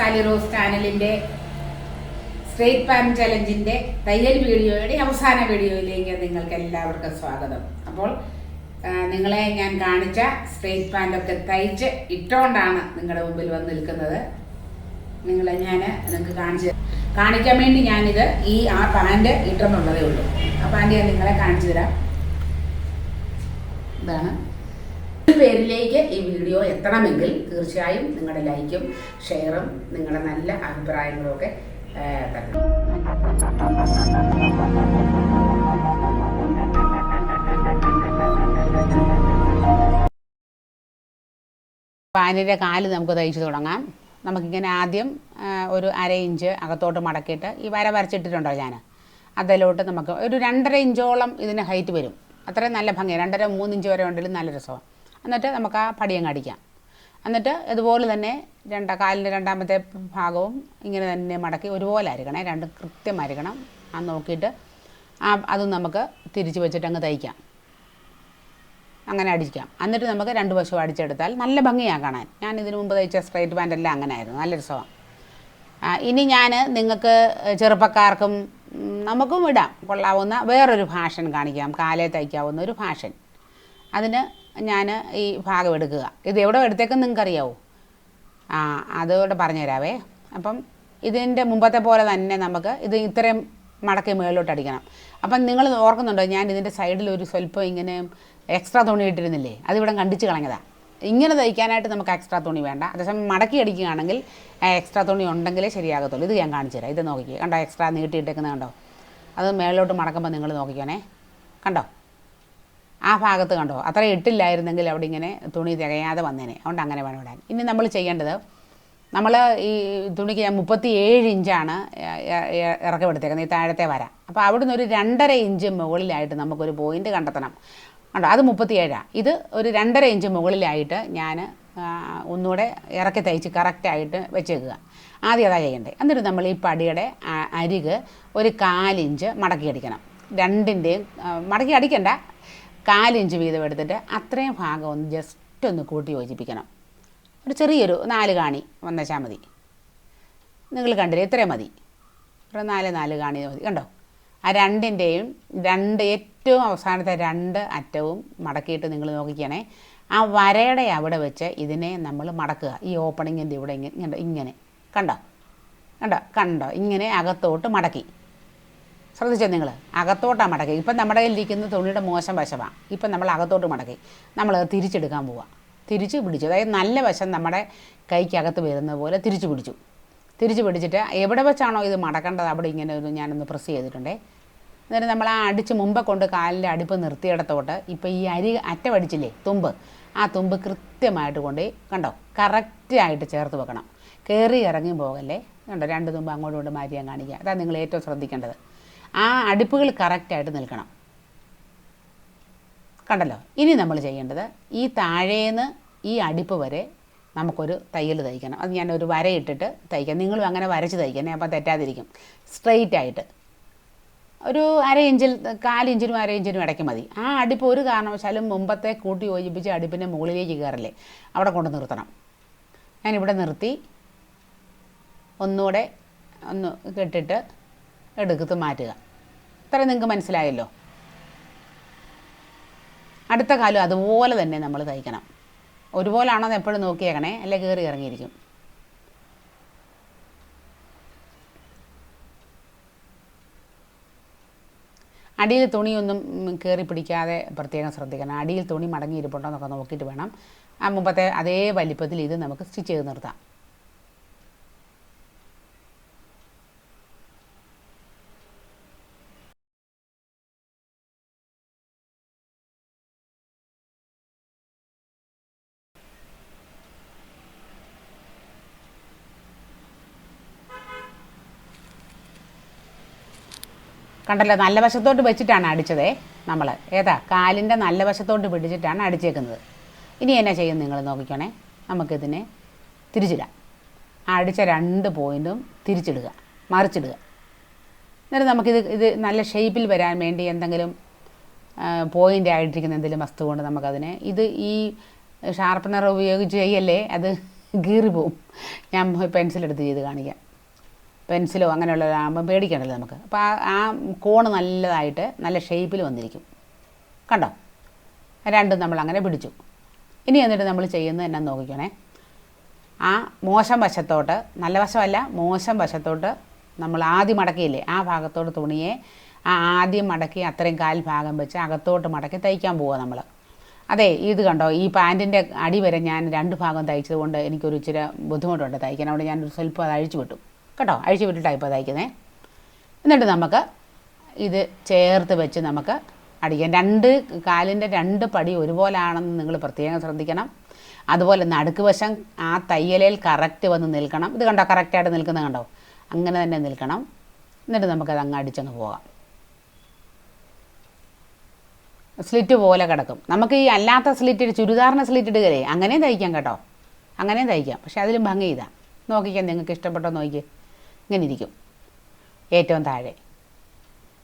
Sally Rose ചാനലിന്റെ straight pan ചലഞ്ചിന്റെ തയ്യൽ വീഡിയോയുടെ അവസാന വീഡിയോയിലേക്ക് നിങ്ങൾക്ക് എല്ലാവർക്കും സ്വാഗതം. അപ്പോൾ നിങ്ങളെ ഞാൻ കാണിച്ച സ്ട്രേറ്റ് പാന്റൊക്കെ തയ്ച്ച് ഇട്ടുകൊണ്ടാണ് നിങ്ങളുടെ മുമ്പിൽ വന്ന് നിൽക്കുന്നത്. നിങ്ങളെ ഞാൻ നിങ്ങൾക്ക് കാണിച്ച് കാണിക്കാൻ വേണ്ടി ഞാനിത് ഈ ആ പാന്റ് ഇട്ടെന്നുള്ളതേ ഉള്ളൂ. ആ പാന്റ് ഞാൻ നിങ്ങളെ കാണിച്ചു തരാം. ഇതാണ്. പേരിലേക്ക് ഈ വീഡിയോ എത്തണമെങ്കിൽ തീർച്ചയായും നിങ്ങളുടെ ലൈക്കും ഷെയറും നിങ്ങളുടെ നല്ല അഭിപ്രായങ്ങളും ഒക്കെ പാനിന്റെ കാൽ നമുക്ക് തയ്ച്ചു തുടങ്ങാം. നമുക്കിങ്ങനെ ആദ്യം ഒരു അര ഇഞ്ച് അകത്തോട്ട് മടക്കിയിട്ട് ഈ വര വരച്ചിട്ടിട്ടുണ്ടോ ഞാൻ? അതിലോട്ട് നമുക്ക് ഒരു രണ്ടര ഇഞ്ചോളം ഇതിന് ഹൈറ്റ് വരും. അത്രയും നല്ല ഭംഗിയാണ്. രണ്ടര മൂന്ന് ഇഞ്ച് വരെ ഉണ്ടെങ്കിലും നല്ല രസമാണ്. എന്നിട്ട് നമുക്ക് ആ പടിയങ്ങ് അടിക്കാം. എന്നിട്ട് ഇതുപോലെ തന്നെ രണ്ട കാലിന്റെ രണ്ടാമത്തെ ഭാഗവും ഇങ്ങനെ തന്നെ മടക്കി ഒരുപോലെ അരിക്കണേ രണ്ടും കൃത്യമായിരിക്കണം ആ നോക്കിയിട്ട് ആ അതും നമുക്ക് തിരിച്ച് വെച്ചിട്ട് അങ്ങ് തയ്ക്കാം. അങ്ങനെ അടിക്കാം. എന്നിട്ട് നമുക്ക് രണ്ട് വശവും അടിച്ചെടുത്താൽ നല്ല ഭംഗിയാണ് കാണാൻ. ഞാൻ ഇതിനു മുമ്പ് തയ്ച്ച സ്ട്രൈറ്റ് പാന്റ് എല്ലാം അങ്ങനെ ആയിരുന്നു നല്ല രസമാണ് ഇനി ഞാൻ നിങ്ങൾക്ക് ചെറുപ്പക്കാർക്കും നമുക്കും ഇടാം. കൊള്ളാവുന്ന വേറൊരു ഫാഷൻ കാണിക്കാം. കാലേ തയ്ക്കാവുന്ന ഒരു ഫാഷൻ. അതിന് ഞാൻ ഈ ഭാഗം എടുക്കുക. ഇത് എവിടെ എടുത്തേക്കെന്ന് നിങ്ങൾക്ക് അറിയാവോ ആ അതുകൊണ്ട് പറഞ്ഞു തരാവേ അപ്പം ഇതിന്റെ മുമ്പത്തെ പോലെ തന്നെ നമുക്ക് ഇത് ഇത്രയും മടക്കി മുകളിലോട്ട് അടിക്കണം. അപ്പം നിങ്ങൾ ഓർക്കുന്നുണ്ടോ ഞാൻ ഇതിന്റെ സൈഡിൽ ഒരു സ്വല്പം ഇങ്ങനെ എക്സ്ട്രാ തുണി ഇട്ടിരുന്നില്ലേ? അതിവിടെ കണ്ടിച്ച് കളഞ്ഞതാണ് ഇങ്ങനെ തയ്ക്കാനായിട്ട് നമുക്ക് എക്സ്ട്രാ തുണി വേണ്ട. അതേസമയം മടക്കി അടിക്കുകയാണെങ്കിൽ എക്സ്ട്രാ തുണി ഉണ്ടെങ്കിലേ ശരിയാകത്തുള്ളൂ. ഇത് ഞാൻ കാണിച്ചു തരാം. ഇത് നോക്കിക്കേ. കണ്ടോ എക്സ്ട്രാ നീട്ടിയിട്ടേക്കുന്നത് കണ്ടോ? അത് മേളിലോട്ട് മടക്കുമ്പോൾ നിങ്ങൾ നോക്കിക്കോണേ. കണ്ടോ? ആ ഭാഗത്ത് കണ്ടോ? അത്ര ഇട്ടില്ലായിരുന്നെങ്കിൽ അവിടെ ഇങ്ങനെ തുണി തികയാതെ വന്നേനെ. അതുകൊണ്ട് അങ്ങനെ വേണം ഇടാൻ ഇനി നമ്മൾ ചെയ്യേണ്ടത് നമ്മൾ ഈ തുണിക്ക് ഞാൻ മുപ്പത്തി ഏഴ് ഇഞ്ചാണ് ഇറക്കി എടുത്തേക്കുന്നത് ഈ താഴത്തെ വര. അപ്പോൾ അവിടെ നിന്ന് ഒരു രണ്ടര ഇഞ്ച് മുകളിലായിട്ട് നമുക്കൊരു പോയിന്റ് കണ്ടെത്തണം. കണ്ടോ? അത് മുപ്പത്തി ഏഴാണ് ഇത് ഒരു രണ്ടര ഇഞ്ച് മുകളിലായിട്ട് ഞാൻ ഒന്നുകൂടെ ഇറക്കി തയ്ച്ച് കറക്റ്റായിട്ട് വെച്ചേക്കുക. ആദ്യം അതാ ചെയ്യണ്ടേ. എന്നിട്ട് നമ്മൾ ഈ പടിയുടെ അരിക് ഒരു കാലിഞ്ച് മടക്കി അടിക്കണം. രണ്ടിന്റെയും മടക്കി അടിക്കണ്ട. കാലിഞ്ച് വീതം എടുത്തിട്ട് അത്രയും ഭാഗം ഒന്ന് ജസ്റ്റ് ഒന്ന് കൂട്ടി യോജിപ്പിക്കണം. ഒരു ചെറിയൊരു നാല് കാണി വന്നേച്ചാൽ മതി. നിങ്ങൾ കണ്ടില്ലേ? ഇത്രയും മതി. ഒരു നാല് നാല് കാണി മതി. കണ്ടോ? ആ രണ്ടിന്റെയും രണ്ട് ഏറ്റവും അവസാനത്തെ രണ്ട് അറ്റവും മടക്കിയിട്ട് നിങ്ങൾ നോക്കിക്കണേ. ആ വരയുടെ അവിടെ വെച്ച് ഇതിനെ നമ്മൾ മടക്കുക. ഈ ഓപ്പണിങ്ങിന്റെ ഇവിടെ ഇങ്ങനെ ഇങ്ങനെ. കണ്ടോ? കണ്ടോ? കണ്ടോ? ഇങ്ങനെ അകത്തോട്ട് മടക്കി. ശ്രദ്ധിച്ചോ നിങ്ങൾ അകത്തോട്ടാണ് മടക്കി. ഇപ്പം നമ്മുടെ കയ്യിലിരിക്കുന്ന തുണിയുടെ മോശം വശമാണ് ഇപ്പം നമ്മൾ അകത്തോട്ട് മടക്കി. നമ്മൾ തിരിച്ചെടുക്കാൻ പോവാം. തിരിച്ച് പിടിച്ചു. അതായത് നല്ല വശം നമ്മുടെ കൈക്കകത്ത് വരുന്ന പോലെ തിരിച്ചു പിടിച്ചു. തിരിച്ചു പിടിച്ചിട്ട് എവിടെ വെച്ചാണോ ഇത് മടക്കേണ്ടത് അവിടെ ഇങ്ങനെ ഒരു ഞാനൊന്ന് പ്രസ് ചെയ്തിട്ടുണ്ടേ. എന്നിട്ട് നമ്മൾ ആ അടിച്ച് മുമ്പേ കൊണ്ട് കാലിന്റെ അടുപ്പ് നിർത്തിയിടത്തോട്ട് ഇപ്പോൾ ഈ അരി അറ്റമടിച്ചില്ലേ തുമ്പ്. ആ തുമ്പ് കൃത്യമായിട്ട് കൊണ്ട് കണ്ടോ? കറക്റ്റായിട്ട് ചേർത്ത് വെക്കണം. കയറി ഇറങ്ങി പോകല്ലേ? കണ്ടോ? രണ്ട് തുമ്പ് അങ്ങോട്ടും ഇങ്ങോട്ടും മാറ്റിയാൻ കാണിക്കുക അതാണ് നിങ്ങൾ ഏറ്റവും ശ്രദ്ധിക്കേണ്ടത്. ആ അടുപ്പുകൾ കറക്റ്റായിട്ട് നിൽക്കണം. കണ്ടല്ലോ? ഇനി നമ്മൾ ചെയ്യേണ്ടത് ഈ താഴേന്ന് ഈ അടുപ്പ് വരെ നമുക്കൊരു തയ്യൽ തയ്ക്കണം. അത് ഞാൻ ഒരു വരയിട്ടിട്ട് തയ്ക്കാം. നിങ്ങളും അങ്ങനെ വരച്ച് തയ്ക്കണേ അപ്പോൾ തെറ്റാതിരിക്കും. സ്ട്രെയിറ്റ് ആയിട്ട്. ഒരു അര ഇഞ്ചിൽ കാലിഞ്ചിനും അര ഇഞ്ചിനും ഇടയ്ക്ക് മതി. ആ അടുപ്പ് ഒരു കാരണവശാലും മുമ്പത്തെ കൂട്ടി യോജിപ്പിച്ച് അടുപ്പിന്റെ മുകളിലേക്ക് കയറില്ലേ? അവിടെ കൊണ്ട് നിർത്തണം. ഞാനിവിടെ നിർത്തി. ഒന്നുകൂടെ ഒന്ന് കെട്ടിട്ട് എടുക്കത്ത് മാറ്റുക. ഇത്ര നിങ്ങൾക്ക് മനസ്സിലായല്ലോ? അടുത്ത കാലം അതുപോലെ തന്നെ നമ്മൾ തയ്ക്കണം. ഒരുപോലെ ആണോ എപ്പോഴും നോക്കിയേക്കണേ അല്ലെ കയറി ഇറങ്ങിയിരിക്കും. അടിയിൽ തുണിയൊന്നും കയറി പിടിക്കാതെ പ്രത്യേകം ശ്രദ്ധിക്കണം. അടിയിൽ തുണി മടങ്ങിയിരിപ്പുണ്ടോ എന്നൊക്കെ നോക്കിയിട്ട് വേണം. ആ മുമ്പത്തെ അതേ വലിപ്പത്തിൽ ഇത് നമുക്ക് സ്റ്റിച്ച് ചെയ്ത് നിർത്താം. കണ്ടല്ലോ നല്ല വശത്തോട്ട് വെച്ചിട്ടാണ് അടിച്ചതേ നമ്മൾ ഏതാ? കാലിന്റെ നല്ല വശത്തോട്ട് പിടിച്ചിട്ടാണ് അടിച്ചേക്കുന്നത്. ഇനി എന്നാ ചെയ്യും നിങ്ങൾ നോക്കിക്കണേ. നമുക്കിതിനെ തിരിച്ചിടാം. അടിച്ച രണ്ട് പോയിന്റും തിരിച്ചിടുക മറിച്ചിടുക. എന്നിട്ട് നമുക്കിത് ഇത് നല്ല ഷേപ്പിൽ വരാൻ വേണ്ടി എന്തെങ്കിലും പോയിന്റ് ആയിട്ടിരിക്കുന്ന എന്തെങ്കിലും വസ്തു കൊണ്ട് നമുക്കതിനെ ഇത് ഈ ഷാർപ്പനർ ഉപയോഗിച്ച് ചെയ്യല്ലേ? അത് കീറി പോവും ഞാൻ പെൻസിലെടുത്ത് ചെയ്ത് കാണിക്കാം. പെൻസിലോ അങ്ങനെയുള്ളതാകുമ്പോൾ പേടിക്കണ്ടല്ലോ നമുക്ക്. അപ്പോൾ ആ ആ കോണ് നല്ലതായിട്ട് നല്ല ഷേപ്പിൽ വന്നിരിക്കും. കണ്ടോ? രണ്ടും നമ്മൾ അങ്ങനെ പിടിച്ചു. ഇനി എന്നിട്ട് നമ്മൾ ചെയ്യുന്നത് എന്നാ നോക്കിക്കണേ. ആ മോശം വശത്തോട്ട് നല്ല വശമല്ല മോശം വശത്തോട്ട് നമ്മൾ ആദ്യം മടക്കിയില്ലേ ആ ഭാഗത്തോട്ട് തുണിയെ ആ ആദ്യം മടക്കി അത്രയും കാൽ ഭാഗം വെച്ച് അകത്തോട്ട് മടക്കി തയ്ക്കാൻ പോവുക നമ്മൾ അതെ ഇത് കണ്ടോ? ഈ പാന്റിന്റെ അടി വരെ ഞാൻ രണ്ട് ഭാഗം തയ്ച്ചത് കൊണ്ട് എനിക്കൊരു ഇച്ചിരി ബുദ്ധിമുട്ടുണ്ട് തയ്ക്കാൻ. അവിടെ ഞാൻ സ്വല്പം അത് അഴിച്ചു വിട്ടു. കേട്ടോ അഴിച്ചു വിട്ടിട്ടാണ് ഇപ്പോൾ തയ്ക്കുന്നത് എന്നിട്ട് നമുക്ക് ഇത് ചേർത്ത് വെച്ച് നമുക്ക് അടിക്കാം. രണ്ട് കാലിന്റെ രണ്ട് പടി ഒരുപോലാണെന്ന് നിങ്ങൾ പ്രത്യേകം ശ്രദ്ധിക്കണം. അതുപോലെ നടുക്ക് വശം ആ തയ്യലയിൽ കറക്റ്റ് വന്ന് നിൽക്കണം. ഇത് കണ്ടോ കറക്റ്റായിട്ട് നിൽക്കുന്നത് കണ്ടോ? അങ്ങനെ തന്നെ നിൽക്കണം. എന്നിട്ട് നമുക്കത് അങ്ങ് അടിച്ചങ്ങ് പോകാം. സ്ലിറ്റ് പോലെ കിടക്കും. നമുക്ക് ഈ അല്ലാത്ത സ്ലിറ്റ് ചുരിദാറിന് സ്ലിറ്റ് ഇടുകയല്ലേ? അങ്ങനെയും തയ്ക്കാം കേട്ടോ. അങ്ങനെയും തയ്ക്കാം. പക്ഷെ അതിലും ഭംഗി ഇതാ. നോക്കിക്കാൻ നിങ്ങൾക്ക് ഇഷ്ടപ്പെട്ടോ നോക്കി ഇങ്ങനെ ഇരിക്കും ഏറ്റവും താഴെ.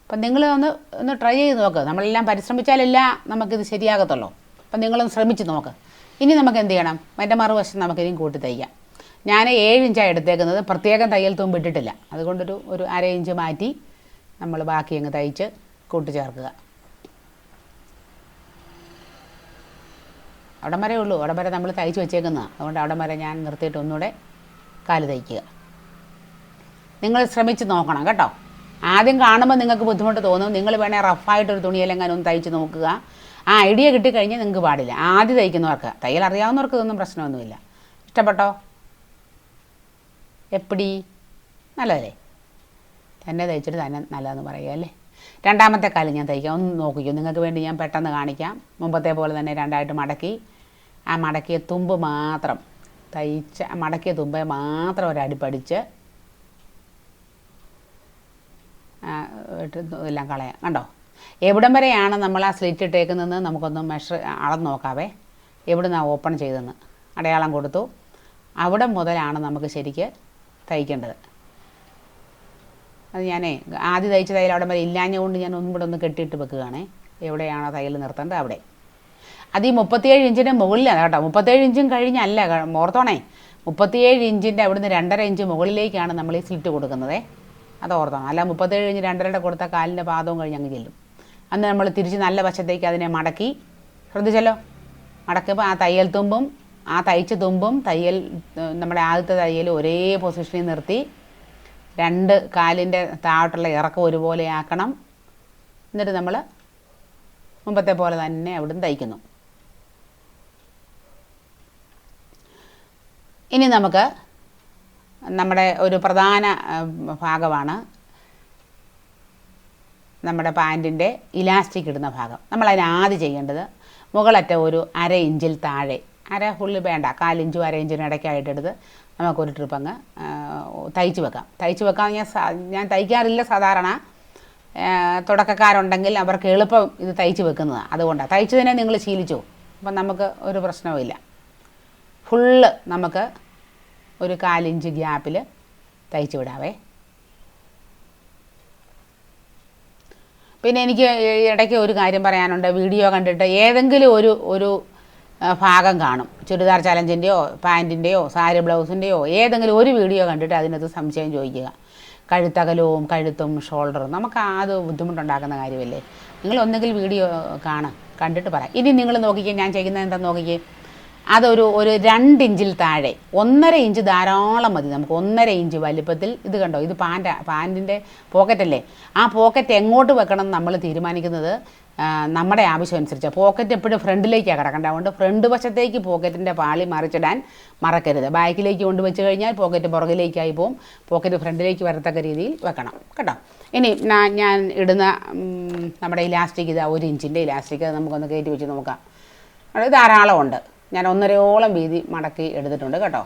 അപ്പം നിങ്ങൾ ഒന്ന് ഒന്ന് ട്രൈ ചെയ്ത് നോക്ക്. നമ്മളെല്ലാം പരിശ്രമിച്ചാലല്ല നമുക്കിത് ശരിയാകത്തുള്ളൂ. അപ്പം നിങ്ങളൊന്ന് ശ്രമിച്ച് നോക്ക്. ഇനി നമുക്ക് എന്ത് ചെയ്യണം? മറ്റേ മറുവശം നമുക്കിനിയും കൂട്ടി തയ്ക്കാം. ഞാൻ ഏഴ് ഇഞ്ചാണ് എടുത്തേക്കുന്നത്. പ്രത്യേകം തയ്യൽ തുമ്പ് ഇട്ടിട്ടില്ല. അതുകൊണ്ടൊരു ഒരു അര ഇഞ്ച് മാറ്റി നമ്മൾ ബാക്കി അങ്ങ് തയ്ച്ച് കൂട്ടിച്ചേർക്കുക അവിടം വരെ ഉള്ളൂ. അവിടം വരെ നമ്മൾ തയ്ച്ച് വെച്ചേക്കുന്നതാണ് അതുകൊണ്ട് അവിടം വരെ ഞാൻ നിർത്തിയിട്ട് ഒന്നുകൂടെ കാൽ തയ്ക്കുക. നിങ്ങൾ ശ്രമിച്ച് നോക്കണം കേട്ടോ. ആദ്യം കാണുമ്പോൾ നിങ്ങൾക്ക് ബുദ്ധിമുട്ട് തോന്നും. നിങ്ങൾ വേണേൽ റഫായിട്ടൊരു തുണിയിലെങ്ങാനും ഒന്ന് തയ്ച്ച് നോക്കുക. ആ ഐഡിയ കിട്ടിക്കഴിഞ്ഞാൽ നിങ്ങൾക്ക് പാടില്ല. ആദ്യം തയ്ക്കുന്നവർക്ക് തയ്യൽ അറിയാവുന്നവർക്ക് ഇതൊന്നും പ്രശ്നമൊന്നുമില്ല. ഇഷ്ടപ്പെട്ടോ? എപ്പടി? നല്ലതല്ലേ? തന്നെ തയ്ച്ചിട്ട് തന്നെ നല്ലതെന്ന് പറയുക അല്ലേ? രണ്ടാമത്തെ കാലം ഞാൻ തയ്ക്കാം. ഒന്ന് നോക്കിക്കോ. നിങ്ങൾക്ക് വേണ്ടി ഞാൻ പെട്ടെന്ന് കാണിക്കാം. മുമ്പത്തെ പോലെ തന്നെ രണ്ടായിട്ട് മടക്കി. ആ മടക്കിയ തുമ്പ് മാത്രം തയ്ച്ച മടക്കിയ തുമ്പെ മാത്രം ഒരടിപ്പടിച്ച് ആ, ഇട്ട് എല്ലാം കളയാം. കണ്ടോ? എവിടം വരെയാണ് നമ്മൾ ആ സ്ലിറ്റ് ഇട്ടേക്കുന്നതെന്ന് നമുക്കൊന്ന് മെഷർ അളന്ന് നോക്കാവേ. എവിടുന്നാണ് ഓപ്പൺ ചെയ്തെന്ന് അടയാളം കൊടുത്തു. അവിടെ മുതലാണ് നമുക്ക് ശരിക്ക് തയ്ക്കേണ്ടത്. അത് ഞാനേ ആദ്യം തയ്ച്ച തയ്യൽ അവിടെ വരെ ഇല്ലാഞ്ഞുകൊണ്ട് ഞാൻ ഒന്നും കൂടെ ഒന്ന് കെട്ടിയിട്ട് വെക്കുകയാണേ. എവിടെയാണോ തയ്യൽ നിർത്തേണ്ടത് അവിടെ. അത് ഈ മുപ്പത്തിയേഴ് ഇഞ്ചിന്റെ മുകളിലാണ് കേട്ടോ. മുപ്പത്തേഴ് ഇഞ്ചും കഴിഞ്ഞല്ല ഓർത്തോണേ മുപ്പത്തിയേഴ് ഇഞ്ചിന്റെ അവിടുന്ന് രണ്ടര ഇഞ്ച് മുകളിലേക്കാണ് നമ്മൾ ഈ സ്ലിറ്റ് കൊടുക്കുന്നത്. അത് ഓർത്തണം അല്ല മുപ്പത്തേഴ് കഴിഞ്ഞ് രണ്ടരയുടെ കൊടുത്ത കാലിന്റെ പാദവും കഴിഞ്ഞ് അങ്ങ് ചെല്ലും. അന്ന് നമ്മൾ തിരിച്ച് നല്ല വശത്തേക്ക് അതിനെ മടക്കി. ശ്രദ്ധിച്ചല്ലോ? മടക്കുമ്പോൾ ആ തയ്യൽ തുമ്പും ആ തയ്ച്ച തുമ്പും തയ്യൽ നമ്മുടെ ആദ്യത്തെ തയ്യൽ ഒരേ പൊസിഷനിൽ നിർത്തി. രണ്ട് കാലിന്റെ താഴോട്ടുള്ള ഇറക്കം ഒരുപോലെ ആക്കണം. എന്നിട്ട് നമ്മൾ മുമ്പത്തെ പോലെ തന്നെ അവിടുന്ന് തയ്ക്കുന്നു. ഇനി നമുക്ക് നമ്മുടെ ഒരു പ്രധാന ഭാഗമാണ് നമ്മുടെ പാന്റിന്റെ ഇലാസ്റ്റിക് ഇടുന്ന ഭാഗം. നമ്മൾ അതിന് ആദ്യം ചെയ്യേണ്ടത് മുകളറ്റം ഒരു അര ഇഞ്ചിൽ താഴെ അര ഫുള്ള് വേണ്ട കാലിഞ്ചും അര ഇഞ്ചിനും ഇടയ്ക്കായിട്ടെടുത്ത് നമുക്കൊരു ട്രിപ്പ് അങ്ങ് തയ്ച്ച് വെക്കാം. തയ്ച്ച് വെക്കാൻ ഞാൻ ഞാൻ തയ്ക്കാറില്ല സാധാരണ. തുടക്കക്കാരുണ്ടെങ്കിൽ അവർക്ക് എളുപ്പം ഇത് തയ്ച്ച് വെക്കുന്നതാണ് അതുകൊണ്ടാണ് തയ്ച്ചു തന്നെ നിങ്ങൾ ശീലിച്ചു. അപ്പം നമുക്ക് ഒരു പ്രശ്നവുമില്ല. ഫുള്ള് നമുക്ക് ഒരു കാലിഞ്ച് ഗ്യാപ്പിൽ തയ്ച്ച് വിടാവേ. പിന്നെ എനിക്ക് ഇടയ്ക്ക് ഒരു കാര്യം പറയാനുണ്ട്. വീഡിയോ കണ്ടിട്ട് ഏതെങ്കിലും ഒരു ഒരു ഭാഗം കാണും. ചുരിദാർ ചലഞ്ചിന്റെയോ പാന്റിന്റെയോ സാരി ബ്ലൗസിന്റെയോ ഏതെങ്കിലും ഒരു വീഡിയോ കണ്ടിട്ട് അതിനകത്ത് സംശയം ചോദിക്കുക. കഴുത്തകലവും കഴുത്തും ഷോൾഡറും നമുക്ക് അത് ബുദ്ധിമുട്ടുണ്ടാക്കുന്ന കാര്യമല്ലേ? നിങ്ങൾ ഒന്നെങ്കിൽ വീഡിയോ കാണാം. കണ്ടിട്ട് പറയാം. ഇനി നിങ്ങൾ നോക്കിക്കേ ഞാൻ ചെയ്യുന്നത് എന്താ നോക്കിക്കേ. അതൊരു ഒരു രണ്ട് ഇഞ്ചിൽ താഴെ. ഒന്നര ഇഞ്ച് ധാരാളം മതി നമുക്ക്. ഒന്നര ഇഞ്ച് വലിപ്പത്തിൽ. ഇത് കണ്ടോ? ഇത് പാന്റ് പാന്റിന്റെ പോക്കറ്റല്ലേ? ആ പോക്കറ്റ് എങ്ങോട്ട് വെക്കണം നമ്മൾ തീരുമാനിക്കുന്നത് നമ്മുടെ ആവശ്യം അനുസരിച്ച് പോക്കറ്റ് എപ്പോഴും ഫ്രണ്ടിലേക്കാണ് കിടക്കേണ്ടത്. അതുകൊണ്ട് ഫ്രണ്ട് വശത്തേക്ക് പോക്കറ്റിന്റെ പാളി മറിച്ചിടാൻ മറക്കരുത്. ബാക്കിലേക്ക് കൊണ്ട് വെച്ച് കഴിഞ്ഞാൽ പോക്കറ്റ് പുറകിലേക്കായി പോവും. പോക്കറ്റ് ഫ്രണ്ടിലേക്ക് വരത്തക്ക രീതിയിൽ വെക്കണം. കേട്ടോ? ഇനി ഞാൻ ഇടുന്ന നമ്മുടെ ഇലാസ്റ്റിക് ഇതാ ഒരു ഇഞ്ചിന്റെ ഇലാസ്റ്റിക്. അത് നമുക്കൊന്ന് കയറ്റി വെച്ച് നോക്കാം. അത് ധാരാളം ഉണ്ട് ഞാൻ ഒന്നരയോളം വീതി മടക്കി എടുത്തിട്ടുണ്ട് കേട്ടോ.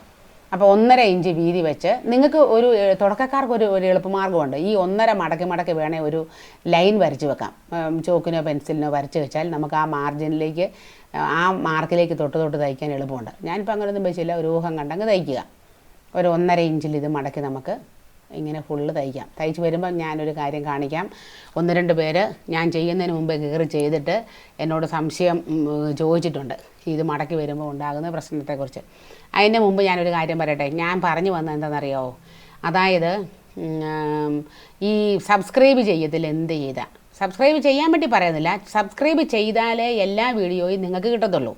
അപ്പോൾ ഒന്നര ഇഞ്ച് വീതി വെച്ച് നിങ്ങൾക്ക് ഒരു തുടക്കക്കാർക്ക് ഒരു ഒരു എളുപ്പമാർഗമുണ്ട് ഈ ഒന്നര മടക്കി മടക്കി വേണേൽ ഒരു ലൈൻ വരച്ച് വെക്കാം. ചോക്കിനോ പെൻസിലിനോ വരച്ച് വെച്ചാൽ നമുക്ക് ആ മാർജിനിലേക്ക് ആ മാർക്കിലേക്ക് തൊട്ട് തൊട്ട് തയ്ക്കാൻ എളുപ്പമുണ്ട്. ഞാനിപ്പോൾ അങ്ങനെയൊന്നും വെച്ചില്ല. ഒരു ഊഹം കണ്ടങ്ങ് തയ്ക്കുക. ഒരു ഒന്നര ഇഞ്ചിൽ ഇത് മടക്കി നമുക്ക് ഇങ്ങനെ ഫുള്ള് തയ്ക്കാം. തയ്ച്ച് വരുമ്പം ഞാനൊരു കാര്യം കാണിക്കാം. ഒന്ന് രണ്ട് പേര് ഞാൻ ചെയ്യുന്നതിന് മുമ്പേ കയറി ചെയ്തിട്ട് എന്നോട് സംശയം ചോദിച്ചിട്ടുണ്ട്. ഇത് മടക്കി വരുമ്പോൾ ഉണ്ടാകുന്ന പ്രശ്നത്തെക്കുറിച്ച്. അതിന്റെ മുമ്പ് ഞാനൊരു കാര്യം പറയട്ടെ. ഞാൻ പറഞ്ഞു വന്നത് എന്താണെന്നറിയാമോ അതായത് ഈ സബ്സ്ക്രൈബ് ചെയ്യത്തിൽ എന്ത് ചെയ്താൽ സബ്സ്ക്രൈബ് ചെയ്യാൻ വേണ്ടി പറയുന്നില്ല. സബ്സ്ക്രൈബ് ചെയ്താലേ എല്ലാ വീഡിയോയും നിങ്ങൾക്ക് കിട്ടത്തുള്ളൂ.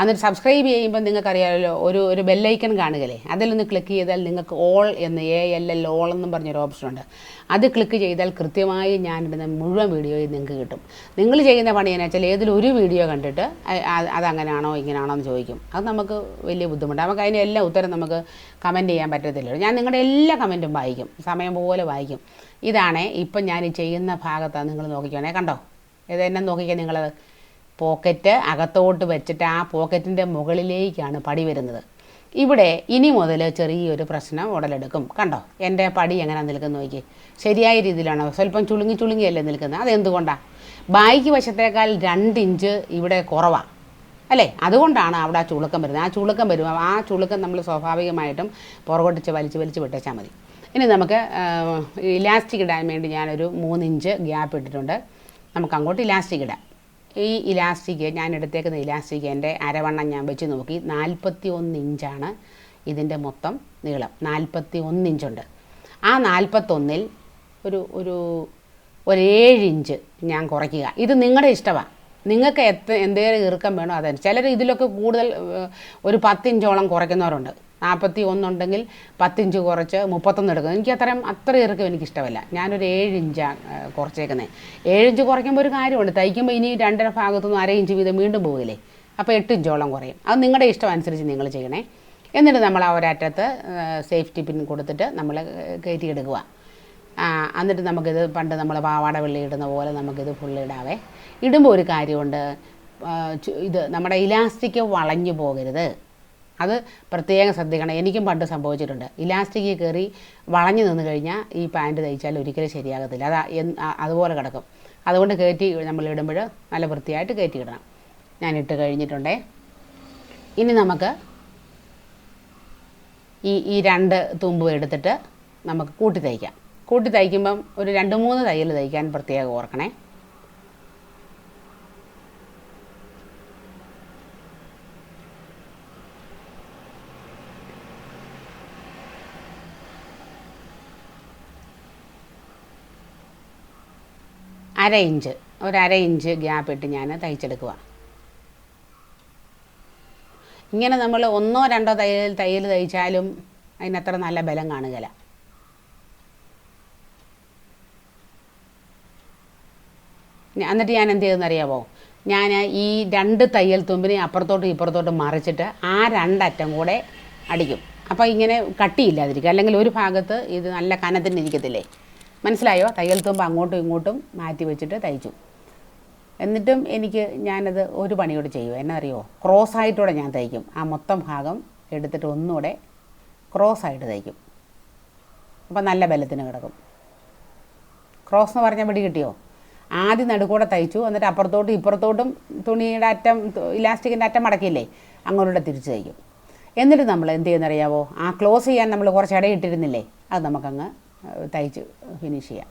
എന്നിട്ട് സബ്സ്ക്രൈബ് ചെയ്യുമ്പോൾ നിങ്ങൾക്കറിയാമല്ലോ ഒരു ഒരു ബെല്ലൈക്കൺ കാണുകയില്ലേ? അതിലൊന്ന് ക്ലിക്ക് ചെയ്താൽ നിങ്ങൾക്ക് ഓൾ എന്ന് എ എൽ എൽ ഓൾ എന്നും പറഞ്ഞൊരു ഓപ്ഷൻ ഉണ്ട്. അത് ക്ലിക്ക് ചെയ്താൽ കൃത്യമായി ഞാനിടുന്ന മുഴുവൻ വീഡിയോയും നിങ്ങൾക്ക് കിട്ടും. നിങ്ങൾ ചെയ്യുന്ന പണി എന്നു വെച്ചാൽ ഏതിലൊരു വീഡിയോ കണ്ടിട്ട് അതങ്ങനെയാണോ ഇങ്ങനെയാണോ എന്ന് ചോദിക്കും. അത് നമുക്ക് വലിയ ബുദ്ധിമുട്ടാണ് നമുക്ക് അതിന്റെ എല്ലാ ഉത്തരം നമുക്ക് കമന്റ് ചെയ്യാൻ പറ്റത്തില്ലല്ലോ. ഞാൻ നിങ്ങളുടെ എല്ലാ കമന്റും വായിക്കും. സമയം പോലെ വായിക്കും. ഇതാണ് ഇപ്പം ഞാൻ ചെയ്യുന്ന ഭാഗത്താണ് നിങ്ങൾ നോക്കിക്കോണേ. കണ്ടോ? ഇത് എന്നെ നോക്കിക്കാൻ നിങ്ങളത് പോക്കറ്റ് അകത്തോട്ട് വെച്ചിട്ട് ആ പോക്കറ്റിന്റെ മുകളിലേക്കാണ് പടി വരുന്നത്. ഇവിടെ ഇനി മുതൽ ചെറിയൊരു പ്രശ്നം ഉടലെടുക്കും. കണ്ടോ? എന്റെ പടി എങ്ങനെ നിൽക്കുന്നു നോക്കി ശരിയായ രീതിയിലാണോ? സ്വല്പം ചുളുങ്ങി ചുളുങ്ങിയല്ലേ നിൽക്കുന്നത്? അതെന്തുകൊണ്ടാണ് ബാക്കി വശത്തേക്കാൾ രണ്ട് ഇഞ്ച് ഇവിടെ കുറവാണ് അല്ലേ? അതുകൊണ്ടാണ് അവിടെ ആ ചുളുക്കം വരുന്നത്. ആ ചുളുക്കം വരും ആ ചുളുക്കം നമ്മൾ സ്വാഭാവികമായിട്ടും പുറകോട്ടിച്ച് വലിച്ച് വലിച്ച് വിട്ടേച്ചാൽ മതി. ഇനി നമുക്ക് ഇലാസ്റ്റിക് ഇടാൻ വേണ്ടി ഞാനൊരു മൂന്നിഞ്ച് ഗ്യാപ്പ് ഇട്ടിട്ടുണ്ട്. നമുക്ക് അങ്ങോട്ട് ഇലാസ്റ്റിക് ഇടാം. ഈ ഇലാസ്റ്റിക് ഞാൻ എടുത്തേക്കുന്ന ഇലാസ്റ്റിക് എന്റെ അരവണ്ണം ഞാൻ വെച്ച് നോക്കി. നാൽപ്പത്തി ഒന്ന് ഇഞ്ചാണ് ഇതിന്റെ മൊത്തം നീളം. നാൽപ്പത്തി ഒന്ന് ഇഞ്ചുണ്ട്. ആ നാൽപ്പത്തൊന്നിൽ ഒരു ഒരു ഒരു ഏഴ് ഇഞ്ച് ഞാൻ കുറയ്ക്കുക. ഇത് നിങ്ങളുടെ ഇഷ്ടമാണ് നിങ്ങൾക്ക് എത്ര എന്തേലും ഇറുക്കം വേണോ അതനുസരിച്ച്. ചിലർ ഇതിലൊക്കെ കൂടുതൽ ഒരു പത്തിഞ്ചോളം കുറയ്ക്കുന്നവരുണ്ട്. നാൽപ്പത്തി ഒന്നുണ്ടെങ്കിൽ പത്തിഞ്ച് കുറച്ച് മുപ്പത്തൊന്ന് എടുക്കും എനിക്ക് അത്രയും അത്ര ഇറക്കും എനിക്കിഷ്ടമല്ല. ഞാനൊരു ഏഴ് ഇഞ്ചാണ് കുറച്ചേക്കുന്നത് ഏഴിഞ്ച് കുറയ്ക്കുമ്പോൾ ഒരു കാര്യമുണ്ട്. തയ്ക്കുമ്പോൾ ഇനി രണ്ടര ഭാഗത്തുനിന്ന് അര ഇഞ്ച് വീതം വീണ്ടും പോകില്ലേ അപ്പോൾ എട്ട് ഇഞ്ചോളം കുറയും. അത് നിങ്ങളുടെ ഇഷ്ടം അനുസരിച്ച് നിങ്ങൾ ചെയ്യണേ. എന്നിട്ട് നമ്മൾ ആ ഒരറ്റത്ത് സേഫ്റ്റി പിൻ കൊടുത്തിട്ട് നമ്മൾ കയറ്റിയെടുക്കുക എന്നിട്ട് നമുക്കിത് പണ്ട് നമ്മൾ പാവാട വെള്ളി ഇടുന്ന പോലെ നമുക്കിത് ഫുള്ള് ഇടാവേ. ഇടുമ്പോൾ ഒരു കാര്യമുണ്ട്. ഇത് നമ്മുടെ ഇലാസ്റ്റിക് വളഞ്ഞു പോകരുത്. അത് പ്രത്യേകം ശ്രദ്ധിക്കണം. എനിക്കും പണ്ട് സംഭവിച്ചിട്ടുണ്ട്. ഇലാസ്റ്റിക്കിൽ കയറി വളഞ്ഞു നിന്ന് കഴിഞ്ഞാൽ ഈ പാന്റ് തയ്ച്ചാൽ ഒരിക്കലും ശരിയാകത്തില്ല. അത് അതുപോലെ കിടക്കും. അതുകൊണ്ട് കയറ്റി നമ്മൾ ഇടുമ്പോൾ നല്ല വൃത്തിയായിട്ട് കയറ്റി ഇടണം. ഞാൻ ഇട്ട് കഴിഞ്ഞിട്ടുണ്ടേ. ഇനി നമുക്ക് ഈ ഈ രണ്ട് തുമ്പും എടുത്തിട്ട് നമുക്ക് കൂട്ടി തയ്ക്കാം. കൂട്ടി തയ്ക്കുമ്പം ഒരു രണ്ട് മൂന്ന് തയ്യൽ തയ്ക്കാൻ പ്രത്യേകം ഓർക്കണേ. അര ഇഞ്ച്. ഒരു അര ഇഞ്ച് ഗ്യാപ്പ് ഇട്ട് ഞാൻ തയ്ച്ചെടുക്കുക ഇങ്ങനെ നമ്മൾ ഒന്നോ രണ്ടോ തയ്യൽ തയ്യൽ തയ്ച്ചാലും അതിനത്ര നല്ല ബലം കാണുകയില്ല. എന്നിട്ട് ഞാൻ എന്ത് ചെയ്തെന്നറിയാമോ ഞാൻ ഈ രണ്ട് തയ്യൽ തുമ്പിനെ അപ്പുറത്തോട്ടും ഇപ്പുറത്തോട്ടും മറിച്ചിട്ട് ആ രണ്ടറ്റം കൂടെ അടിക്കും. അപ്പോൾ ഇങ്ങനെ കട്ടിയില്ലാതിരിക്കും. അല്ലെങ്കിൽ ഒരു ഭാഗത്ത് ഇത് നല്ല കനത്തിന് ഇരിക്കത്തില്ലേ മനസ്സിലായോ? തയ്യൽ തുമ്പ് അങ്ങോട്ടും ഇങ്ങോട്ടും മാറ്റി വെച്ചിട്ട് തയ്ച്ചു. എന്നിട്ടും എനിക്ക് ഞാനത് ഒരു പണിയോട് ചെയ്യും എന്നാ അറിയോ ക്രോസ് ആയിട്ടൂടെ ഞാൻ തയ്ക്കും. ആ മൊത്തം ഭാഗം എടുത്തിട്ട് ഒന്നുകൂടെ ക്രോസ് ആയിട്ട് തയ്ക്കും. അപ്പോൾ നല്ല ബലത്തിന് കിടക്കും. ക്രോസ് എന്ന് പറഞ്ഞാൽ പിടി കിട്ടിയോ? ആദ്യം നടുക്കൂടെ തയ്ച്ചു. എന്നിട്ട് അപ്പുറത്തോട്ടും ഇപ്പുറത്തോട്ടും തുണിയുടെ അറ്റം ഇലാസ്റ്റിക്കിന്റെ അറ്റം മടക്കിയില്ലേ അങ്ങോട്ടൂടെ തിരിച്ച് തയ്ക്കും. എന്നിട്ട് നമ്മൾ എന്ത് ചെയ്യുന്നറിയാവോ? ആ ക്ലോസ് ചെയ്യാൻ നമ്മൾ കുറച്ച് ഇടയിട്ടിരുന്നില്ലേ? അത് നമുക്കങ്ങ് തയ്ച്ച് ഫിനിഷ് ചെയ്യാം.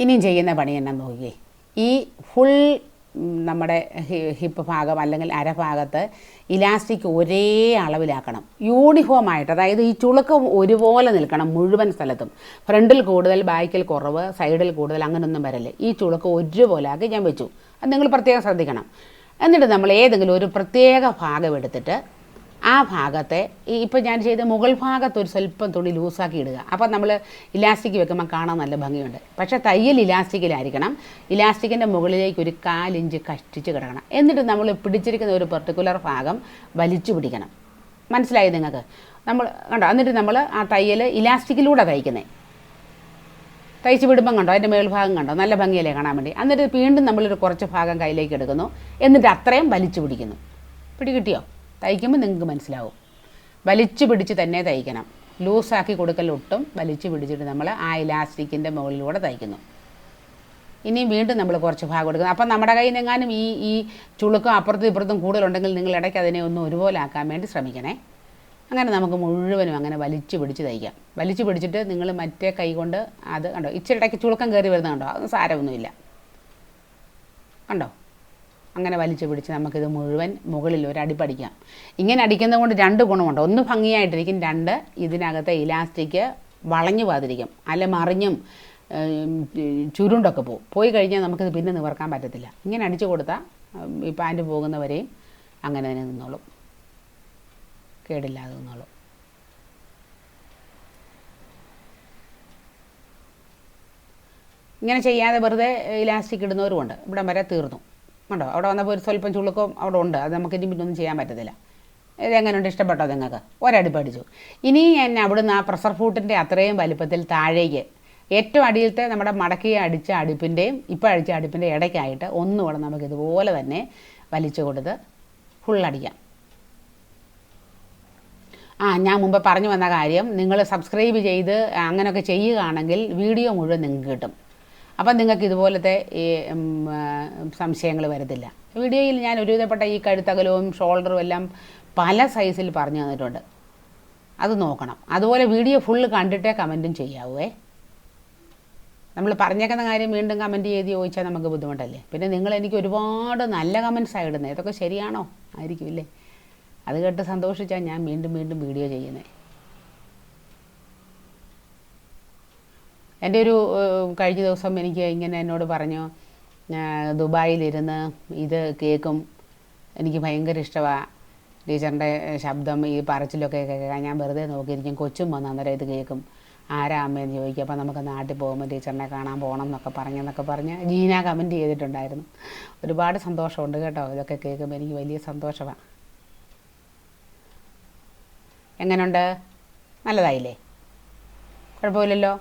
ഇനിയും ചെയ്യുന്ന പണി എന്നാ നോക്കിയേ ഈ ഫുൾ നമ്മുടെ ഹിപ്പ് ഭാഗം അല്ലെങ്കിൽ അരഭാഗത്ത് ഇലാസ്റ്റിക് ഒരേ അളവിലാക്കണം. യൂണിഫോം ആയിട്ട് അതായത് ഈ ചുളുക്കം ഒരുപോലെ നിൽക്കണം മുഴുവൻ സ്ഥലത്തും. ഫ്രണ്ടിൽ കൂടുതൽ ബാക്കിൽ കുറവ് സൈഡിൽ കൂടുതൽ അങ്ങനെയൊന്നും വരല്ലേ. ഈ ചുളുക്കം ഒരുപോലെ ആക്കി ഞാൻ വെച്ചു. അത് നിങ്ങൾ പ്രത്യേകം ശ്രദ്ധിക്കണം. എന്നിട്ട് നമ്മൾ ഏതെങ്കിലും ഒരു പ്രത്യേക ഭാഗം എടുത്തിട്ട് ആ ഭാഗത്തെ ഈ ഇപ്പം ഞാൻ ചെയ്ത മുകൾ ഭാഗത്ത് ഒരു സ്വല്പം തുണി ലൂസാക്കി ഇടുക. അപ്പം നമ്മൾ ഇലാസ്റ്റിക് വെക്കുമ്പോൾ കാണാൻ നല്ല ഭംഗിയുണ്ട്. പക്ഷേ തയ്യൽ ഇലാസ്റ്റിക്കിലായിരിക്കണം. ഇലാസ്റ്റിക്കിന്റെ മുകളിലേക്ക് ഒരു കാലിഞ്ച് കഷ്ടിച്ച് കിടക്കണം. എന്നിട്ട് നമ്മൾ പിടിച്ചിരിക്കുന്ന ഒരു പെർട്ടിക്കുലർ ഭാഗം വലിച്ചു പിടിക്കണം. മനസ്സിലായി നിങ്ങൾക്ക്? നമ്മൾ കണ്ടോ? എന്നിട്ട് നമ്മൾ ആ തയ്യൽ ഇലാസ്റ്റിക്കിലൂടെ തയ്ക്കുന്നത് തയ്ച്ച് വിടുമ്പം കണ്ടോ? അതിന്റെ മേൽഭാഗം കണ്ടോ? നല്ല ഭംഗിയല്ലേ കാണാൻ വേണ്ടി? എന്നിട്ട് വീണ്ടും നമ്മളൊരു കുറച്ച് ഭാഗം കയ്യിലേക്ക് എടുക്കുന്നു. എന്നിട്ട് അത്രയും വലിച്ചു പിടിക്കുന്നു. പിടി കിട്ടിയോ തയ്ക്കുമ്പോൾ നിങ്ങൾക്ക് മനസ്സിലാവും. വലിച്ചു പിടിച്ച് തന്നെ തയ്ക്കണം. ലൂസാക്കി കൊടുക്കലൊട്ടും വലിച്ചു പിടിച്ചിട്ട് നമ്മൾ ആ ഇലാസ്റ്റിക്കിന്റെ മുകളിലൂടെ തയ്ക്കുന്നു. ഇനി വീണ്ടും നമ്മൾ കുറച്ച് ഭാഗം കൊടുക്കുന്നു അപ്പം നമ്മുടെ കയ്യിൽ നിന്നെങ്ങാനും ഈ ഈ ചുളുക്കും അപ്പുറത്തും ഇപ്പുറത്തും കൂടുതലുണ്ടെങ്കിൽ നിങ്ങൾ ഇടയ്ക്ക് അതിനെ ഒന്ന് ഒരുപോലെ ആക്കാൻ വേണ്ടി ശ്രമിക്കണേ. അങ്ങനെ നമുക്ക് മുഴുവനും അങ്ങനെ വലിച്ചു പിടിച്ച് തയ്ക്കാം. വലിച്ചു പിടിച്ചിട്ട് നിങ്ങൾ മറ്റേ കൈ കൊണ്ട് അത് കണ്ടോ? ഇച്ചിരി ഇടയ്ക്ക് ചുളുക്കം കയറി വരുന്നത് കണ്ടോ? അതൊന്നും സാരമൊന്നുമില്ല. കണ്ടോ? അങ്ങനെ വലിച്ചു പിടിച്ച് നമുക്കിത് മുഴുവൻ മുകളിൽ ഒരു അടിപ്പടിക്കാം ഇങ്ങനെ അടിക്കുന്നത് കൊണ്ട് രണ്ട് ഗുണമുണ്ട്. ഒന്ന് ഭംഗിയായിട്ടിരിക്കും രണ്ട് ഇതിനകത്തെ ഇലാസ്റ്റിക് വളഞ്ഞു പോകാതിരിക്കും. അല്ല മറിഞ്ഞും ചുരുണ്ടൊക്കെ പോകും പോയി കഴിഞ്ഞാൽ നമുക്കിത് പിന്നെ നിവർക്കാൻ പറ്റത്തില്ല. ഇങ്ങനെ അടിച്ചു കൊടുത്താൽ ഈ പാന്റ് പോകുന്നവരെയും അങ്ങനെ തന്നെ നിന്നോളും. കേടില്ലാതെ നിന്നോളും. ഇങ്ങനെ ചെയ്യാതെ വെറുതെ ഇലാസ്റ്റിക് ഇടുന്നവരുമുണ്ട്. ഇവിടം വരെ തീർന്നു. കണ്ടോ അവിടെ വന്നപ്പോൾ ഒരു സ്വല്പം ചുളുക്കം അവിടെ ഉണ്ട്. അത് നമുക്ക് ഇനി പിന്നൊന്നും ചെയ്യാൻ പറ്റത്തില്ല. ഇതെങ്ങനെയുണ്ട് ഇഷ്ടപ്പെട്ടോ നിങ്ങൾക്ക്? ഒരടി പഠിച്ചു. ഇനി ഞാൻ അവിടുന്ന് ആ പ്രഷർ ഫൂട്ടിന്റെ അത്രയും വലിപ്പത്തിൽ താഴേക്ക് ഏറ്റവും അടിയിലത്തെ നമ്മുടെ മടക്കി അടിച്ച അടുപ്പിന്റെയും ഇപ്പോൾ അടിച്ച അടുപ്പിന്റെ ഇടയ്ക്കായിട്ട് ഒന്നുകൂടെ നമുക്ക് ഇതുപോലെ തന്നെ വലിച്ചു കൊടുത്ത് ഫുള്ളടിക്കാം ആ ഞാൻ മുമ്പ് പറഞ്ഞു വന്ന കാര്യം നിങ്ങൾ സബ്സ്ക്രൈബ് ചെയ്ത് അങ്ങനെയൊക്കെ ചെയ്യുകയാണെങ്കിൽ വീഡിയോ മുഴുവൻ നിങ്ങൾക്ക് കിട്ടും. അപ്പം നിങ്ങൾക്ക് ഇതുപോലത്തെ ഈ സംശയങ്ങൾ വരത്തില്ല. വീഡിയോയിൽ ഞാൻ ഒരുവിധപ്പെട്ട ഈ കഴുത്തകലവും ഷോൾഡറും എല്ലാം പല സൈസിൽ പറഞ്ഞു തന്നിട്ടുണ്ട്. അത് നോക്കണം. അതുപോലെ വീഡിയോ ഫുള്ള് കണ്ടിട്ടേ കമന്റും ചെയ്യാവേ. നമ്മൾ പറഞ്ഞേക്കുന്ന കാര്യം വീണ്ടും കമന്റ് ചെയ്ത് ചോദിച്ചാൽ നമുക്ക് ബുദ്ധിമുട്ടല്ലേ? പിന്നെ നിങ്ങൾ എനിക്ക് ഒരുപാട് നല്ല കമൻസ് ഇടുന്നത് ഇതൊക്കെ ശരിയാണോ? ആയിരിക്കും ഇല്ലേ? അത് കേട്ട് സന്തോഷിച്ചാൽ ഞാൻ വീണ്ടും വീണ്ടും വീഡിയോ ചെയ്യുന്നത് എന്റെ ഒരു കഴിഞ്ഞ ദിവസം എനിക്ക് ഇങ്ങനെ എന്നോട് പറഞ്ഞു "ഞാൻ ദുബായിലിരുന്ന് ഇത് കേൾക്കും എനിക്ക് ഭയങ്കര ഇഷ്ടമാണ് ടീച്ചറിന്റെ ശബ്ദം ഈ പറച്ചിലൊക്കെ കേൾക്കാൻ ഞാൻ വെറുതെ നോക്കിയിരിക്കും. കൊച്ചും വന്ന് അന്നേരം ഇത് കേൾക്കും ആരാ അമ്മയെന്ന് ചോദിക്കും. അപ്പോൾ നമുക്ക് നാട്ടിൽ പോകുമ്പോൾ ടീച്ചറിനെ കാണാൻ പോകണം എന്നൊക്കെ പറഞ്ഞെന്നൊക്കെ പറഞ്ഞ് ജീന കമന്റ് ചെയ്തിട്ടുണ്ടായിരുന്നു. ഒരുപാട് സന്തോഷമുണ്ട് കേട്ടോ. ഇതൊക്കെ കേൾക്കുമ്പോൾ എനിക്ക് വലിയ സന്തോഷമാണ് എങ്ങനെയുണ്ട് നല്ലതായില്ലേ? കുഴപ്പമില്ലല്ലോ?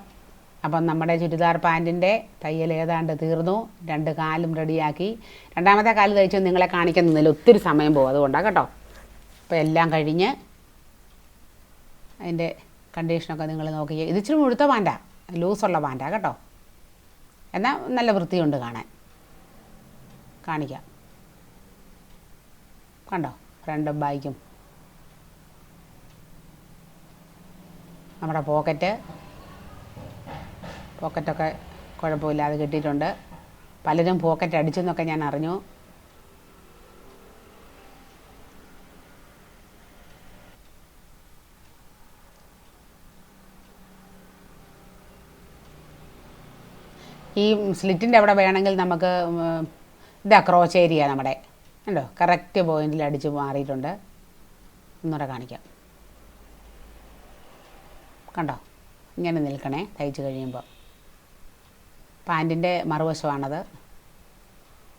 അപ്പം നമ്മുടെ ചുരിദാർ പാന്റിന്റെ തയ്യൽ ഏതാണ്ട് തീർന്നു. രണ്ട് കാലും റെഡിയാക്കി. രണ്ടാമത്തെ കാൽ തയ്ച്ച് നിങ്ങളെ കാണിക്കുന്നില്ല ഒത്തിരി സമയം പോകും. അതുകൊണ്ടാണ് കേട്ടോ. അപ്പോൾ എല്ലാം കഴിഞ്ഞ് അതിന്റെ കണ്ടീഷനൊക്കെ നിങ്ങൾ നോക്കി. ഇത് ഇച്ചിരി മുഴുത്ത പാന്റാ. ലൂസുള്ള പാന്റാ കേട്ടോ. എന്നാൽ നല്ല വൃത്തിയുണ്ട് കാണാൻ. കാണിക്കാം. കണ്ടോ? രണ്ട് ബാഗും. നമ്മുടെ പോക്കറ്റ്. പോക്കറ്റൊക്കെ കുഴപ്പമില്ലാതെ കിട്ടിയിട്ടുണ്ട്. പലരും പോക്കറ്റ് അടിച്ചെന്നൊക്കെ ഞാൻ അറിഞ്ഞു. ഈ സ്ലിറ്റിന്റെ അവിടെ വേണമെങ്കിൽ നമുക്ക് ഇതാ ക്രോച്ച് ഏരിയ നമ്മുടെ. കണ്ടോ? കറക്റ്റ് പോയിന്റിൽ അടിച്ച് മാറിയിട്ടുണ്ട്. ഒന്നുകൂടെ കാണിക്കാം. കണ്ടോ? ഇങ്ങനെ നിൽക്കണേ തയ്ച്ച് കഴിയുമ്പോൾ പാന്റിന്റെ മറുവശമാണത്.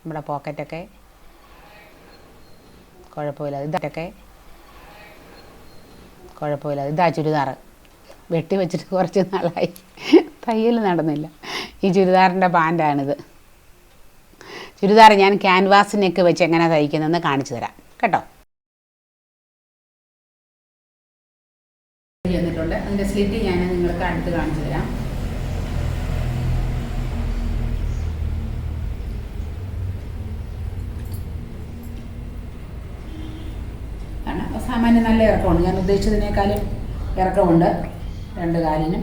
നമ്മുടെ പോക്കറ്റൊക്കെ. കുഴപ്പമില്ല ഇതൊക്കെ. കുഴപ്പമില്ല ഇതാ ചുരിദാർ വെട്ടി വെച്ചിട്ട് കുറച്ച് നാളായി. തയ്യൽ നടന്നില്ല. ഈ ചുരിദാറിന്റെ പാന്റാണിത് ചുരിദാർ ഞാൻ ക്യാൻവാസിനൊക്കെ വെച്ച് എങ്ങനെ തയ്ക്കുന്നതെന്ന് കാണിച്ചു തരാം. കേട്ടോ? ചെന്നിട്ടുണ്ട് അതിന്റെ സ്ലിറ്റ് ഞാൻ നിങ്ങൾക്ക് അടുത്ത് കാണിച്ചു തരാം. സാമാന്യം നല്ല ഇറക്കമുണ്ട് ഞാൻ ഉദ്ദേശിച്ചതിനേക്കാളും ഇറക്കമുണ്ട്. രണ്ട് കാലിനും.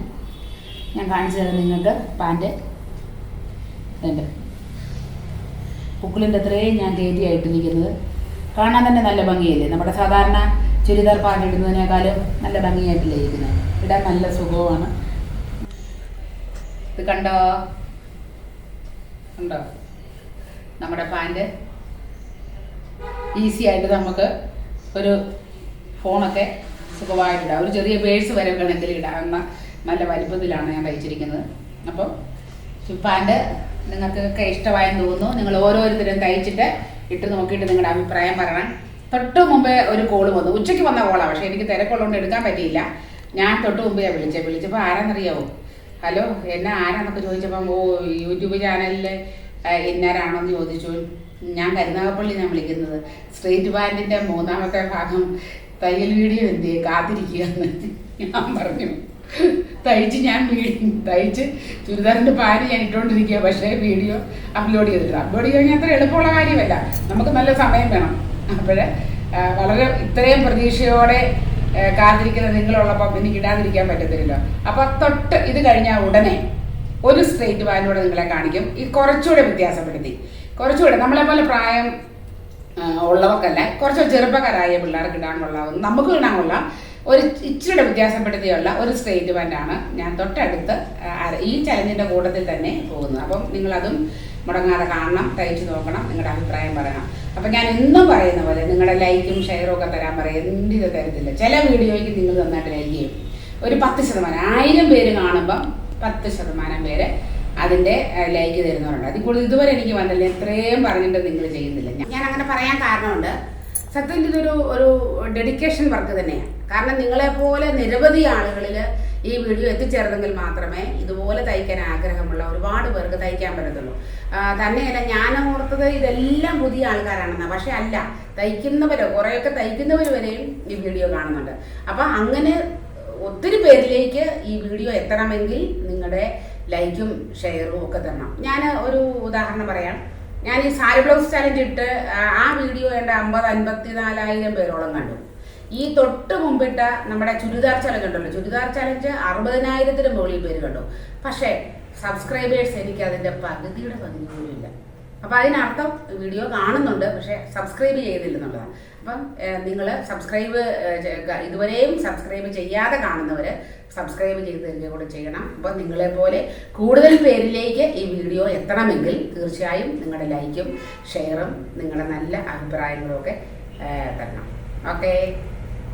ഞാൻ കാണിച്ചു തരാം നിങ്ങൾക്ക് പാന്റ് എന്റെ പുക്കിളിന്റെ അത്രയും ഞാൻ കയറ്റിയായിട്ട് നിൽക്കുന്നത്. കാണാൻ തന്നെ നല്ല ഭംഗിയല്ലേ? നമ്മുടെ സാധാരണ ചുരിദാർ പാന്റ് ഇടുന്നതിനേക്കാളും നല്ല ഭംഗിയായിട്ടില്ലേ ഇരിക്കുന്നത്. ഇടാൻ നല്ല സുഖവുമാണ്. ഇത് കണ്ടോ? കണ്ടോ? നമ്മുടെ പാന്റ്. ഈസി ആയിട്ട് നമുക്ക് ഒരു ഫോണൊക്കെ സുഖമായിട്ടിടാം. ഒരു ചെറിയ പേഴ്സ് വരെ വേണമെങ്കിൽ ഇടാവുന്ന നല്ല വലിപ്പത്തിലാണ് ഞാൻ തയ്ച്ചിരിക്കുന്നത്. അപ്പം പാന്റ് നിങ്ങൾക്കൊക്കെ ഇഷ്ടമായെന്ന് തോന്നുന്നു. നിങ്ങൾ ഓരോരുത്തരും തയ്ച്ചിട്ട് ഇട്ട് നോക്കിയിട്ട് നിങ്ങളുടെ അഭിപ്രായം പറയണം. തൊട്ട് മുമ്പേ ഒരു കോൾ വന്നു. ഉച്ചയ്ക്ക് വന്ന കോളാണ് പക്ഷേ എനിക്ക് തിരക്കുള്ളതുകൊണ്ട് എടുക്കാൻ പറ്റിയില്ല. ഞാൻ തൊട്ട് മുമ്പേ വിളിച്ചത് വിളിച്ചപ്പോൾ ആരാന്നറിയാവോ? ഹലോ എന്നെ ആരാന്നൊക്കെ ചോദിച്ചപ്പം ഓ യൂട്യൂബ് ചാനലിൽ ഇന്നാരാണോ എന്ന് ചോദിച്ചു. ഞാൻ കരുനാഗപ്പള്ളി ഞാൻ വിളിക്കുന്നത്. സ്ട്രീറ്റ് ബാൻഡിന്റെ മൂന്നാമത്തെ ഭാഗം തയ്യൽ വീഡിയോ എന്ത് കാത്തിരിക്കുക എന്ന് ഞാൻ പറഞ്ഞു. തയ്ച്ച് ഞാൻ തയ്ച്ച് ചുരിദാറിന്റെ പാര് ഞാൻ ഇട്ടുകൊണ്ടിരിക്കുക പക്ഷേ വീഡിയോ അപ്ലോഡ് ചെയ്തിട്ടില്ല. അപ്ലോഡ് ചെയ്യാൻ അത്ര എളുപ്പമുള്ള കാര്യമല്ല. നമുക്ക് നല്ല സമയം വേണം. അപ്പോൾ വളരെ ഇത്രയും പ്രതീക്ഷയോടെ കാത്തിരിക്കുന്ന നിങ്ങളുള്ളപ്പം എനിക്ക് ഇടാതിരിക്കാൻ പറ്റത്തില്ലല്ലോ. അപ്പൊ തൊട്ട് ഇത് കഴിഞ്ഞാൽ ഉടനെ ഒരു സ്ട്രേറ്റ് വാലിലൂടെ നിങ്ങളെ കാണിക്കും. ഈ കുറച്ചുകൂടെ വ്യത്യാസപ്പെടുത്തി. കുറച്ചുകൂടെ നമ്മളെ പോലെ പ്രായം ഉള്ളവർക്കല്ല. കുറച്ച് ചെറുപ്പക്കാരായ പിള്ളേർക്ക് ഇടാൻ കൊള്ളാവും നമുക്ക് ഇടാൻ കൊള്ളാം. ഒരു ഇച്ചിരിയുടെ വ്യത്യാസപ്പെടുത്തിയുള്ള ഒരു സ്റ്റേറ്റ്മെന്റ് ആണ് ഞാൻ തൊട്ടടുത്ത് ഈ ചലഞ്ചിന്റെ കൂട്ടത്തിൽ തന്നെ പോകുന്നത്. അപ്പം നിങ്ങളതും മുടങ്ങാതെ കാണണം തയ്ച്ചു നോക്കണം നിങ്ങളുടെ അഭിപ്രായം പറയണം. അപ്പം ഞാൻ എന്നും പറയുന്ന പോലെ നിങ്ങളുടെ ലൈക്കും ഷെയറും ഒക്കെ തരാൻ പറയാം എന്തിത് തരത്തില്ല. ചില വീഡിയോയ്ക്ക് നിങ്ങൾ നന്നായിട്ട് ലൈക്ക് ചെയ്യും. ഒരു പത്ത് ശതമാനം. ആയിരം പേര് കാണുമ്പം പത്ത് ശതമാനം പേര് അതിന്റെ ലൈക്ക് തരുന്നവരുണ്ട്. അതിൽ കൂടുതൽ ഇതുവരെ എനിക്ക് വന്നില്ല. എത്രയും പറഞ്ഞിട്ട് നിങ്ങൾ ചെയ്യുന്നില്ല. ഞാൻ- അങ്ങനെ പറയാൻ കാരണമുണ്ട്. സത്യത്തിൽ ഇതൊരു ഒരു ഡെഡിക്കേഷൻ വർക്ക് തന്നെയാണ്. കാരണം നിങ്ങളെപ്പോലെ നിരവധി ആളുകളിൽ ഈ വീഡിയോ എത്തിച്ചേർന്നെങ്കിൽ മാത്രമേ ഇതുപോലെ തയ്ക്കാൻ ആഗ്രഹമുള്ള ഒരുപാട് പേർക്ക് തയ്ക്കാൻ പറ്റത്തുള്ളൂ. തന്നെയല്ല ഞാൻ ഓർത്തത് ഇതെല്ലാം പുതിയ ആൾക്കാരാണെന്നാണ് പക്ഷെ അല്ല തയ്ക്കുന്നവരോ കുറേയൊക്കെ തയ്ക്കുന്നവർ വരെയും ഈ വീഡിയോ കാണുന്നുണ്ട്. അപ്പം അങ്ങനെ ഒത്തിരി പേരിലേക്ക് ഈ വീഡിയോ എത്തണമെങ്കിൽ നിങ്ങളുടെ ലൈക്കും ഷെയറും ഒക്കെ തരണം. ഞാൻ ഒരു ഉദാഹരണം പറയാം. ഞാൻ ഈ സാരി ബ്ലൗസ് ചലഞ്ച് ഇട്ട് ആ- വീഡിയോ എന്റെ അമ്പത് അൻപത്തി നാലായിരം പേരോളം കണ്ടു. ഈ തൊട്ട് മുമ്പിട്ട നമ്മുടെ ചുരിദാർ ചലഞ്ച് ഉണ്ടല്ലോ. ചുരിദാർ ചലഞ്ച് അറുപതിനായിരത്തിന് മുകളിൽ പേര് കണ്ടു. പക്ഷേ സബ്സ്ക്രൈബേഴ്സ് എനിക്ക് അതിന്റെ പകുതിയുടെ പകുതി പോലും ഇല്ല. അപ്പോൾ അതിനർത്ഥം വീഡിയോ കാണുന്നുണ്ട് പക്ഷേ സബ്സ്ക്രൈബ് ചെയ്തില്ലെന്നുള്ളതാണ്. അപ്പം നിങ്ങൾ സബ്സ്ക്രൈബ് ഇതുവരെയും സബ്സ്ക്രൈബ് ചെയ്യാതെ കാണുന്നവർ സബ്സ്ക്രൈബ് ചെയ്ത് തരിക കൂടെ ചെയ്യണം. അപ്പം നിങ്ങളെ പോലെ കൂടുതൽ പേരിലേക്ക് ഈ വീഡിയോ എത്തണമെങ്കിൽ തീർച്ചയായും നിങ്ങളുടെ ലൈക്കും ഷെയറും നിങ്ങളുടെ നല്ല അഭിപ്രായങ്ങളും ഒക്കെ തരണം. ഓക്കേ.